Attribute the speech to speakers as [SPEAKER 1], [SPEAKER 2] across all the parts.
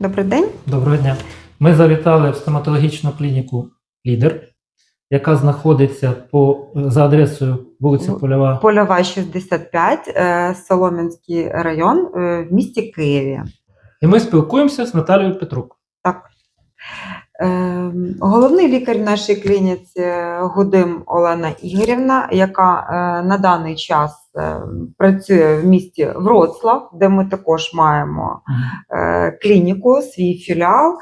[SPEAKER 1] Добрий день.
[SPEAKER 2] Доброго дня. Ми завітали в стоматологічну клініку Лідер, яка знаходиться по, за адресою вулиця
[SPEAKER 1] Ну,
[SPEAKER 2] Польова.
[SPEAKER 1] Польова 65, е, Солом'янський район е, в місті Києві.
[SPEAKER 2] І ми спілкуємося з Наталією Петрук.
[SPEAKER 1] Так. Е, Головний лікар в нашій клініці Гудим Олена Ігорівна, яка е, на даний час е, працює в місті Вроцлав, де ми також маємо е, клініку, свій філіал,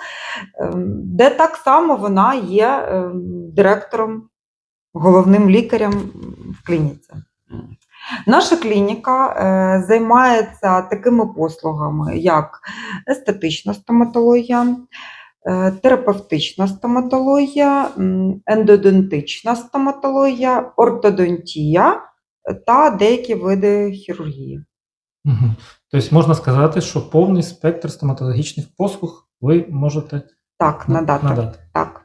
[SPEAKER 1] е, де так само вона є е, директором, головним лікарем в клініці. Наша клініка займається такими послугами, як естетична стоматологія, терапевтична стоматологія, ендодонтична стоматологія, ортодонтія та деякі види хірургії.
[SPEAKER 2] Угу. Тобто можна сказати, що повний спектр стоматологічних послуг ви можете
[SPEAKER 1] Так, надати.
[SPEAKER 2] надати.
[SPEAKER 1] Так,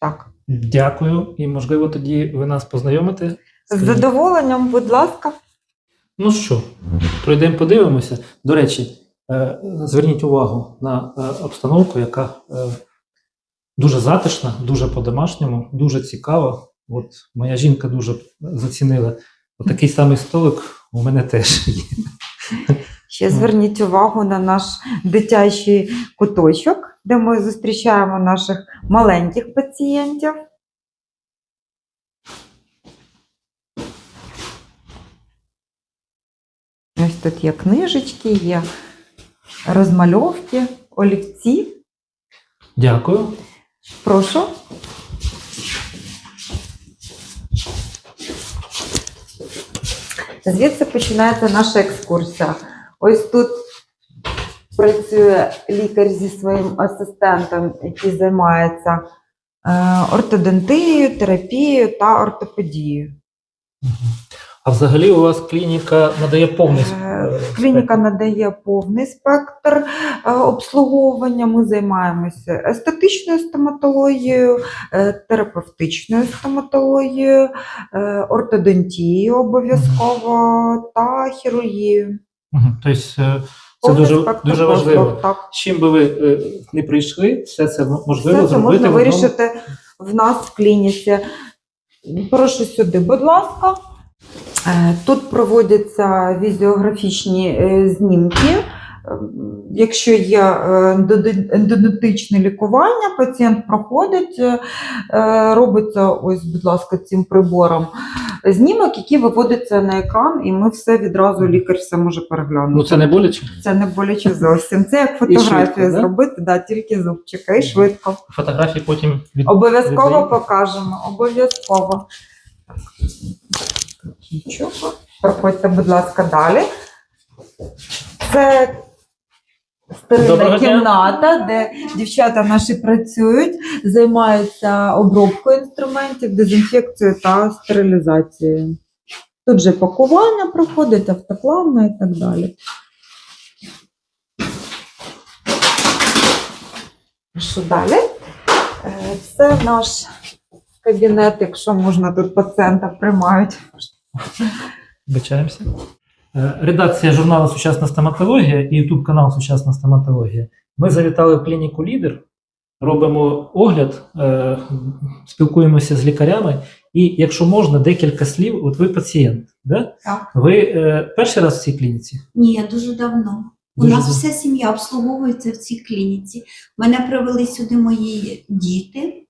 [SPEAKER 1] так.
[SPEAKER 2] Дякую. І, можливо, тоді ви нас познайомите.
[SPEAKER 1] З задоволенням, будь ласка.
[SPEAKER 2] Ну що, пройдемо, подивимося. До речі, е, зверніть увагу на е, обстановку, яка е, дуже затишна, дуже по-домашньому, дуже цікава. От моя жінка дуже зацінила. Отакий самий столик у мене теж є.
[SPEAKER 1] Ще зверніть увагу на наш дитячий куточок, де ми зустрічаємо наших маленьких пацієнтів. Ось тут є книжечки, є розмальовки, олівці.
[SPEAKER 2] Дякую.
[SPEAKER 1] Прошу. Звідси починається наша екскурсія. Ось тут працює лікар зі своїм асистентом, який займається е, ортодонтією, терапією та ортопедією.
[SPEAKER 2] А взагалі у вас клініка надає повний
[SPEAKER 1] Е,
[SPEAKER 2] е,
[SPEAKER 1] Клініка надає повний спектр е, обслуговування. Ми займаємося естетичною стоматологією, е, терапевтичною стоматологією, ортодонтією обов'язково та хірургією.
[SPEAKER 2] Мгм. Тобто це дуже, дуже важливо.
[SPEAKER 1] Так.
[SPEAKER 2] Чим би ви не прийшли, все це можливо
[SPEAKER 1] Все це
[SPEAKER 2] зробити.
[SPEAKER 1] можна вирішити в нас в клініці. Прошу сюди, будь ласка. Е, Тут проводяться візіографічні е, знімки. Е, Якщо є ендодонтичне лікування, пацієнт проходить, робиться ось, будь ласка, цим прибором знімок, який виводиться на екран, і ми все відразу лікар все може переглянути.
[SPEAKER 2] Ну це не боляче.
[SPEAKER 1] Це не боляче зовсім. Це як фотографію
[SPEAKER 2] швидко, да?
[SPEAKER 1] зробити, да, тільки зубчика і швидко.
[SPEAKER 2] Фотографії потім від
[SPEAKER 1] Обов'язково
[SPEAKER 2] Віддаємо?
[SPEAKER 1] покажемо. Обов'язково. Нічого. Проходьте, будь ласка, далі. Це стерильна кімната, де дівчата наші працюють, займаються обробкою інструментів, дезінфекцією та стерилізацією. Тут же пакування проходить, автоклавна і так далі. Що далі? Е, Це наш кабінет, якщо можна, тут пацієнта приймають.
[SPEAKER 2] Вибачаємося. Е, Редакція журналу Сучасна стоматологія і YouTube канал Сучасна стоматологія. Ми завітали в клініку Лідер, робимо огляд, е, спілкуємося з лікарями. І, якщо можна, декілька слів. От ви пацієнт, да?
[SPEAKER 1] Так.
[SPEAKER 2] Ви е, перший раз в цій клініці?
[SPEAKER 3] Ні, дуже давно. У нас
[SPEAKER 2] давно.
[SPEAKER 3] вся сім'я обслуговується в цій клініці. Мене привели сюди мої діти.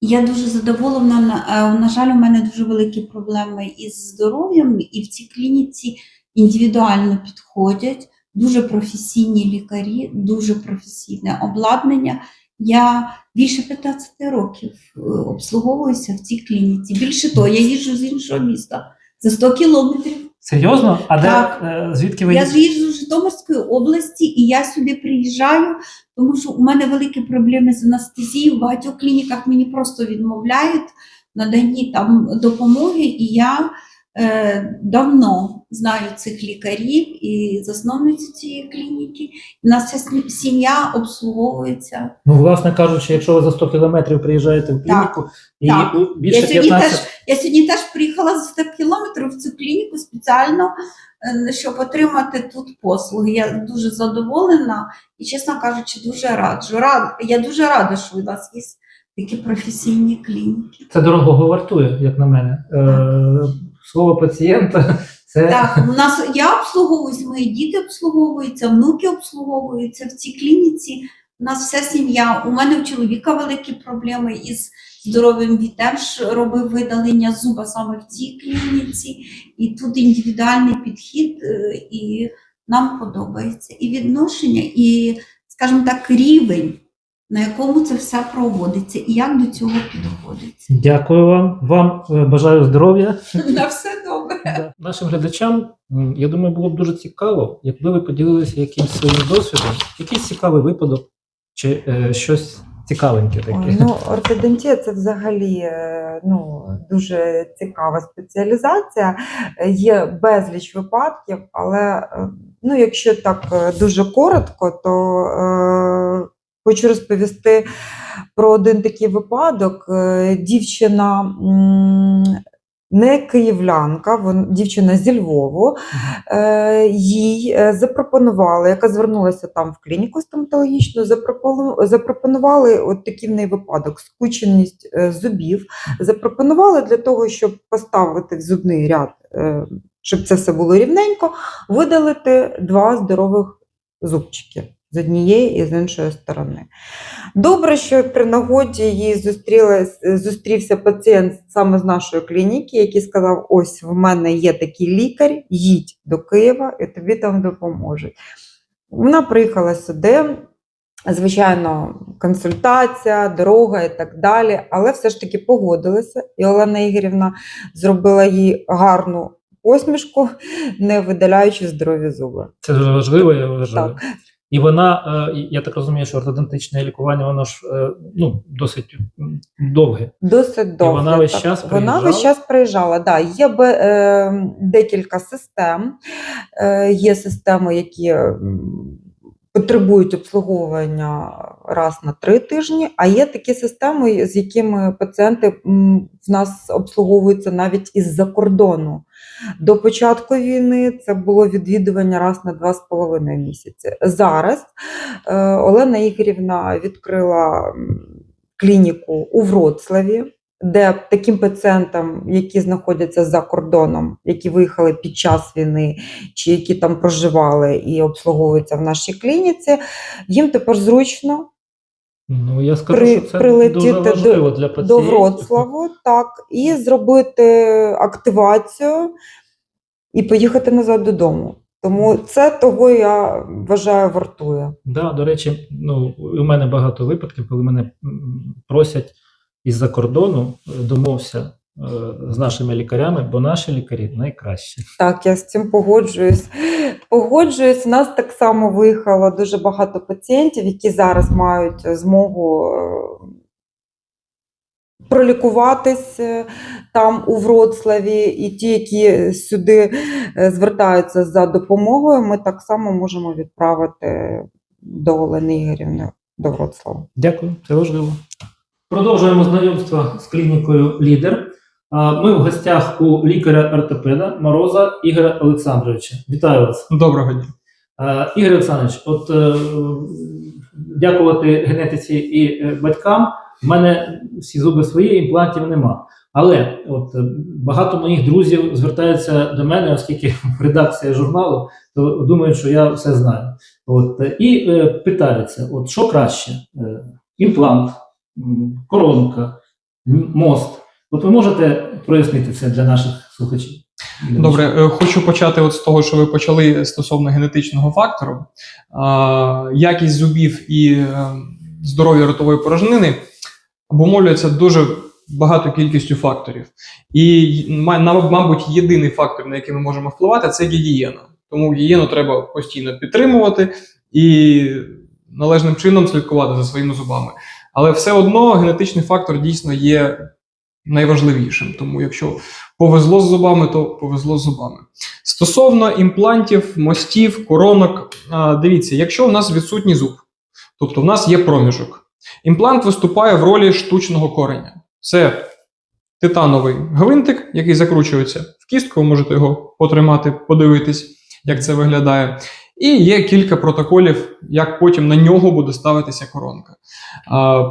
[SPEAKER 3] Я дуже задоволена. На, е, жаль, у мене дуже великі проблеми із здоров'ям, і в цій клініці індивідуально підходять. Дуже професійні лікарі, дуже професійне обладнання. Я більше 15 років е, обслуговуюся в цій клініці. Більше того, я їжджу з іншого міста за 100 кілометрів.
[SPEAKER 2] Серйозно? А де
[SPEAKER 3] Так.
[SPEAKER 2] е, звідки ви
[SPEAKER 3] Я їжджу Житомирської області, і я сюди приїжджаю, тому що у мене великі проблеми з анестезією. В багатьох клініках мені просто відмовляють в наданні там допомоги, і я давно знаю цих лікарів і засновницю цієї клініки. У нас вся сім'я обслуговується.
[SPEAKER 2] Ну, власне кажучи, якщо ви за 100 кілометрів приїжджаєте в клініку і
[SPEAKER 3] так.
[SPEAKER 2] більше
[SPEAKER 3] Я сьогодні
[SPEAKER 2] 15...
[SPEAKER 3] Я сьогодні теж приїхала за 100 кілометрів в цю клініку спеціально, е, щоб отримати тут послуги. Я дуже задоволена і, чесно кажучи, дуже раджу. Рад, я дуже рада, що у нас є такі професійні клініки.
[SPEAKER 2] Це дорогого вартує, як на мене. Е, слово пацієнта це
[SPEAKER 3] Так, у нас я обслуговуюсь, мої діти обслуговуються, внуки обслуговуються в цій клініці. У нас вся сім'я. У мене у чоловіка великі проблеми із здоров'ям. Він теж робив видалення зуба саме в цій клініці. І тут індивідуальний підхід, е, і нам подобається і відношення, і, скажімо так, рівень, на якому це все проводиться, і як до цього підходиться.
[SPEAKER 2] дякую вам. Вам е, бажаю здоров'я.
[SPEAKER 3] На все добре.
[SPEAKER 2] Нашим глядачам, я думаю, було б дуже цікаво, якби ви поділилися якимось своїм досвідом, якийсь цікавий випадок чи е, щось цікавеньке таке.
[SPEAKER 1] Ой, ну, ортодонтія це взагалі е, ну, дуже цікава спеціалізація. Є безліч випадків, але е, ну, якщо так дуже коротко, то е, хочу розповісти про один такий випадок. Е, Дівчина не київлянка, вон, дівчина зі Львову. Е, їй е, запропонували, яка звернулася там в клініку стоматологічну, запропонували от такий в неї випадок, скученість зубів. Запропонували для того, щоб поставити в зубний ряд, щоб це все було рівненько, видалити два здорових зубчики з однієї і з іншої сторони. Добре, що при нагоді їй зустрілась, зустрівся пацієнт саме з нашої клініки, який сказав: ось в мене є такий лікар, їдь до Києва і тобі там допоможуть. Вона приїхала сюди. Звичайно, консультація, дорога і так далі, але все ж таки погодилася, і Олена Ігорівна зробила їй гарну посмішку, не видаляючи здорові зуби.
[SPEAKER 2] Це дуже важливо, я вважаю.
[SPEAKER 1] Так.
[SPEAKER 2] І вона, е, я так розумію, що ортодонтичне лікування, воно ж е, ну, досить довге.
[SPEAKER 1] Досить довго.
[SPEAKER 2] вона весь
[SPEAKER 1] так.
[SPEAKER 2] час
[SPEAKER 1] Вона
[SPEAKER 2] приїжджала?
[SPEAKER 1] весь час приїжджала. Да. Є б, е, декілька систем. Е, є системи, які потребують обслуговування раз на три тижні, а є такі системи, з якими пацієнти в нас обслуговуються навіть із-за кордону. До початку війни це було відвідування раз на два з половиною місяці. Зараз е, Олена Ігорівна відкрила клініку у Вроцлаві, де таким пацієнтам, які знаходяться за кордоном, які виїхали під час війни, чи які там проживали і обслуговуються в нашій клініці, їм тепер зручно
[SPEAKER 2] Ну, я скажу,
[SPEAKER 1] При-
[SPEAKER 2] що це
[SPEAKER 1] прилетіти
[SPEAKER 2] дуже важливо для пацієнтів.
[SPEAKER 1] до Вроцлаву, так, і зробити активацію і поїхати назад додому. Тому це того я вважаю вартує.
[SPEAKER 2] Да, до речі, ну, у мене багато випадків, коли мене просять із-за кордону, е, домовся е, з нашими лікарями, бо наші лікарі найкращі.
[SPEAKER 1] Так, я з цим погоджуюсь. Погоджуюсь, у нас так само виїхало дуже багато пацієнтів, які зараз мають змогу е, пролікуватись е, там у Вроцлаві, і ті, які сюди звертаються за допомогою, ми так само можемо відправити до Олени Ігорівни до Вроцлава.
[SPEAKER 2] Дякую, це важливо. Продовжуємо знайомство з клінікою Лідер. Ми в гостях у лікаря-ортопеда Мороза Ігоря Олександровича. Вітаю вас.
[SPEAKER 4] Доброго дня.
[SPEAKER 2] Ігор Олександрович, от е, дякувати генетиці і е, батькам. В мене всі зуби свої, імплантів нема. Але от багато моїх друзів звертаються до мене, оскільки редакція журналу, то думають, що я все знаю. От, і е, питаються: от що краще? Імплант, коронка, мост. От ви можете прояснити це для наших слухачів?
[SPEAKER 4] Добре, е, хочу почати от з того, що ви почали стосовно генетичного фактору. Якість зубів і е, здоров'я ротової порожнини обумовлюється дуже багато кількістю факторів. І, мабуть, єдиний фактор, на який ми можемо впливати, це гігієна. Тому гігієну треба постійно підтримувати і належним чином слідкувати за своїми зубами. Але все одно генетичний фактор дійсно є найважливішим. Тому якщо повезло з зубами, то повезло з зубами. Стосовно імплантів, мостів, коронок, дивіться, якщо у нас відсутній зуб, тобто в нас є проміжок, імплант виступає в ролі штучного кореня. Це титановий гвинтик, який закручується в кістку, ви можете його потримати, подивитись, як це виглядає. І є кілька протоколів, як потім на нього буде ставитися коронка.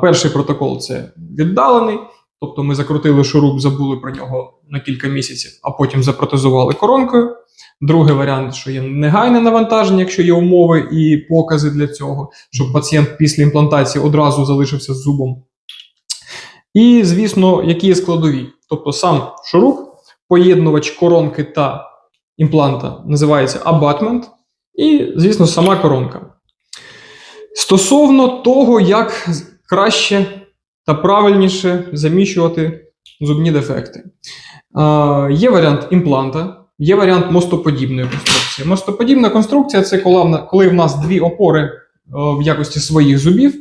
[SPEAKER 4] Перший протокол це віддалений, тобто ми закрутили шуруп, забули про нього на кілька місяців, а потім запротезували коронкою. Другий варіант, що є негайне навантаження, якщо є умови і покази для цього, щоб пацієнт після імплантації одразу залишився з зубом. І, звісно, які є складові. Тобто сам шуруп, поєднувач коронки та імпланта називається абатмент, і, звісно, сама коронка. Стосовно того, як краще та правильніше заміщувати зубні дефекти. Е, є варіант імпланта, є варіант мостоподібної конструкції. Мостоподібна конструкція це коли в нас дві опори е, в якості своїх зубів,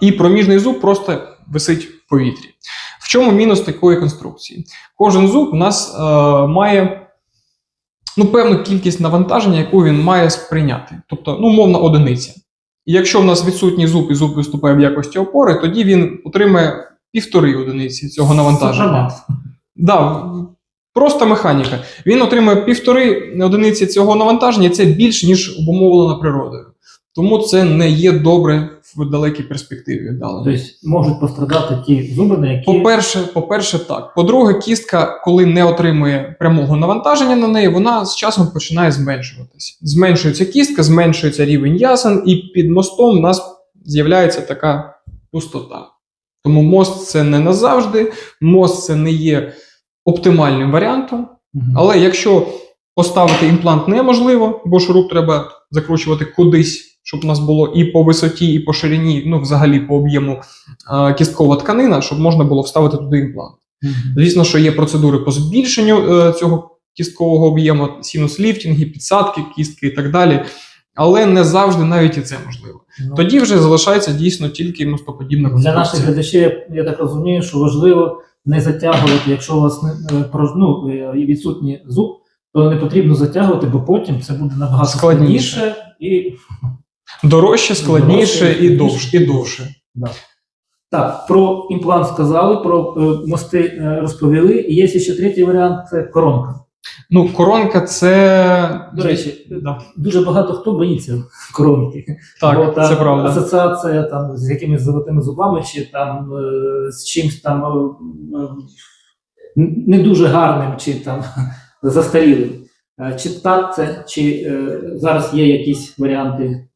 [SPEAKER 4] і проміжний зуб просто висить в повітрі. В чому мінус такої конструкції? Кожен зуб у нас е, має ну, певну кількість навантаження, яку він має сприйняти. Тобто, ну, мовна одиниця. І якщо в нас відсутній зуб і зуб виступає в якості опори, тоді він отримає півтори одиниці цього навантаження. Да, просто механіка. Він отримує півтори одиниці цього навантаження, і це більш ніж обумовлено природою. Тому це не є добре в далекій перспективі віддалено.
[SPEAKER 2] Тобто можуть пострадати ті зуби, на які
[SPEAKER 4] По-перше, по-перше, так. По-друге, кістка, коли не отримує прямого навантаження на неї, вона з часом починає зменшуватися. Зменшується кістка, зменшується рівень ясен, і під мостом у нас з'являється така пустота. Тому мост це не назавжди, мост це не є оптимальним варіантом. Але якщо поставити імплант неможливо, бо шуруп треба закручувати кудись, щоб у нас було і по висоті, і по ширині, ну взагалі по об'єму е, кісткова тканина, щоб можна було вставити туди імплант.
[SPEAKER 2] Мгм.
[SPEAKER 4] Звісно, що є процедури по збільшенню е, цього кісткового об'єму, синус-ліфтінги, підсадки кістки і так далі. Але не завжди навіть і це можливо.
[SPEAKER 2] Ну,
[SPEAKER 4] Тоді вже залишається дійсно тільки мостоподібна
[SPEAKER 2] Для наших
[SPEAKER 4] конструкція.
[SPEAKER 2] глядачів, я так розумію, що важливо не затягувати, якщо у вас не, е, ну, відсутній зуб, то не потрібно затягувати, бо потім це буде набагато
[SPEAKER 4] Складніше.
[SPEAKER 2] складніше і
[SPEAKER 4] Дорожче, складніше
[SPEAKER 2] Дорожче,
[SPEAKER 4] і довше. І довше.
[SPEAKER 2] Так, про імплант сказали, про е, мости е, розповіли. І є ще третій варіант це коронка.
[SPEAKER 4] Ну, коронка це.
[SPEAKER 2] До речі,
[SPEAKER 4] да.
[SPEAKER 2] дуже багато хто боїться коронки.
[SPEAKER 4] так,
[SPEAKER 2] Бо там
[SPEAKER 4] це правда.
[SPEAKER 2] Асоціація там з якимись золотими зубами, чи там е, з чимось там е, е, не дуже гарним, чи там застарілим. Е, Чи так це, чи е, зараз є якісь варіанти?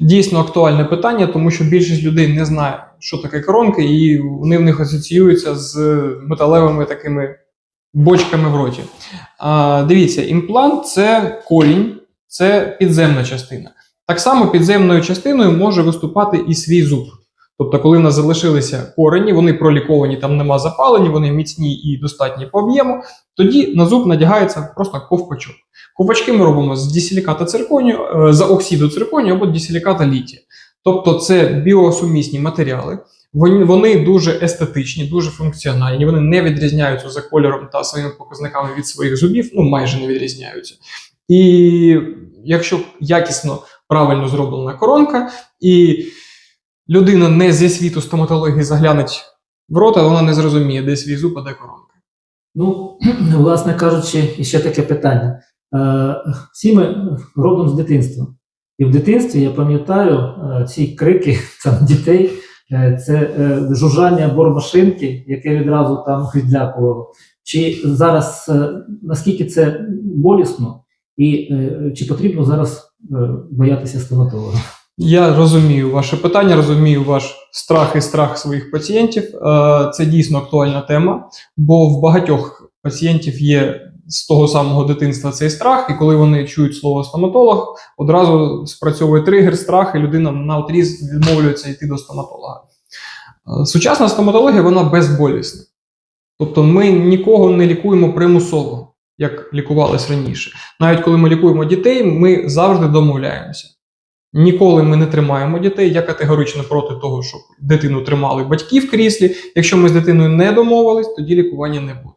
[SPEAKER 4] Дійсно актуальне питання, тому що більшість людей не знає, що таке коронки, і вони в них асоціюються з металевими такими бочками в роті. А, дивіться, імплант це корінь, це підземна частина. Так само підземною частиною може виступати і свій зуб. Тобто, коли в нас залишилися корені, вони проліковані, там нема запалені, вони міцні і достатні по об'єму, тоді на зуб надягається просто ковпачок. Ковпачки ми робимо з дісіліката цирконію, е, з оксиду цирконію або дісіліката літія. Тобто це біосумісні матеріали. Вони, вони дуже естетичні, дуже функціональні. Вони не відрізняються за кольором та своїми показниками від своїх зубів, ну майже не відрізняються. І якщо якісно правильно зроблена коронка, і людина не зі світу стоматології заглянеть в рота, вона не зрозуміє, де свій зуб, а де коронка.
[SPEAKER 2] Ну, власне кажучи, ще таке питання. Е, Всі ми родом з дитинства. І в дитинстві я пам'ятаю е, ці крики там, дітей, е, це жужжання бормашинки, яке відразу там відлякувало. Чи зараз наскільки це болісно, і чи потрібно зараз боятися стоматолога?
[SPEAKER 4] Я розумію ваше питання, розумію ваш страх і страх своїх пацієнтів. Е, Це дійсно актуальна тема, бо в багатьох пацієнтів є з того самого дитинства цей страх, і коли вони чують слово стоматолог, одразу спрацьовує тригер, страх, і людина на отріз відмовлюється йти до стоматолога. Е, Сучасна стоматологія вона безболісна. Тобто ми нікого не лікуємо примусово, як лікувалось раніше. Навіть коли ми лікуємо дітей, ми завжди домовляємося. Ніколи ми не тримаємо дітей. Я категорично проти того, щоб дитину тримали батьки в кріслі. Якщо ми з дитиною не домовились, тоді лікування не буде.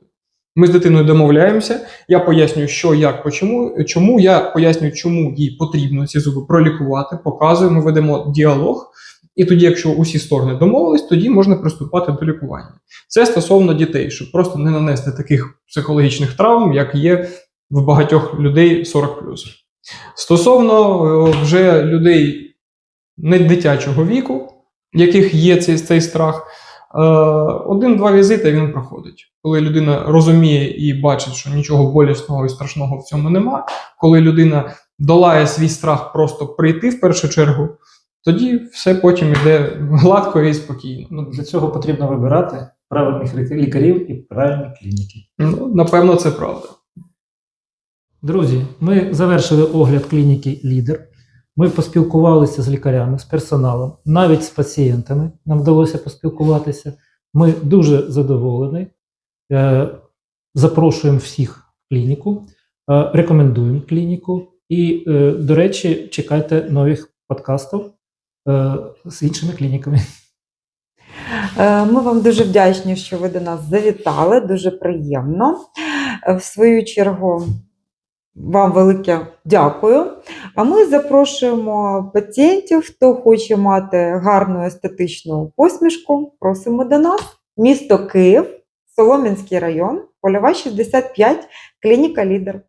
[SPEAKER 4] Ми з дитиною домовляємося, я пояснюю, що, як, почому, чому, я пояснюю, чому їй потрібно ці зуби пролікувати, показую, ми ведемо діалог. І тоді, якщо усі сторони домовились, тоді можна приступати до лікування. Це стосовно дітей, щоб просто не нанести таких психологічних травм, як є в багатьох людей 40 Стосовно е, вже людей не дитячого віку, в яких є цей, цей страх, е, один-два візити він проходить. Коли людина розуміє і бачить, що нічого болісного і страшного в цьому нема, коли людина долає свій страх просто прийти в першу чергу, тоді все потім йде гладко і спокійно.
[SPEAKER 2] Ну, для цього потрібно вибирати правильних лікарів і правильні клініки.
[SPEAKER 4] Ну, напевно, це правда.
[SPEAKER 2] Друзі, ми завершили огляд клініки Лідер. Ми поспілкувалися з лікарями, з персоналом, навіть з пацієнтами. Нам вдалося поспілкуватися. Ми дуже задоволені. Е, Запрошуємо всіх в клініку, е, рекомендуємо клініку. І, е, до речі, чекайте нових подкастів з іншими клініками.
[SPEAKER 1] Ми вам дуже вдячні, що ви до нас завітали. Дуже приємно. В свою чергу, вам велике дякую. А ми запрошуємо пацієнтів, хто хоче мати гарну естетичну посмішку. Просимо до нас. Місто Київ, Солом'янський район, польова 65, клініка Лідер.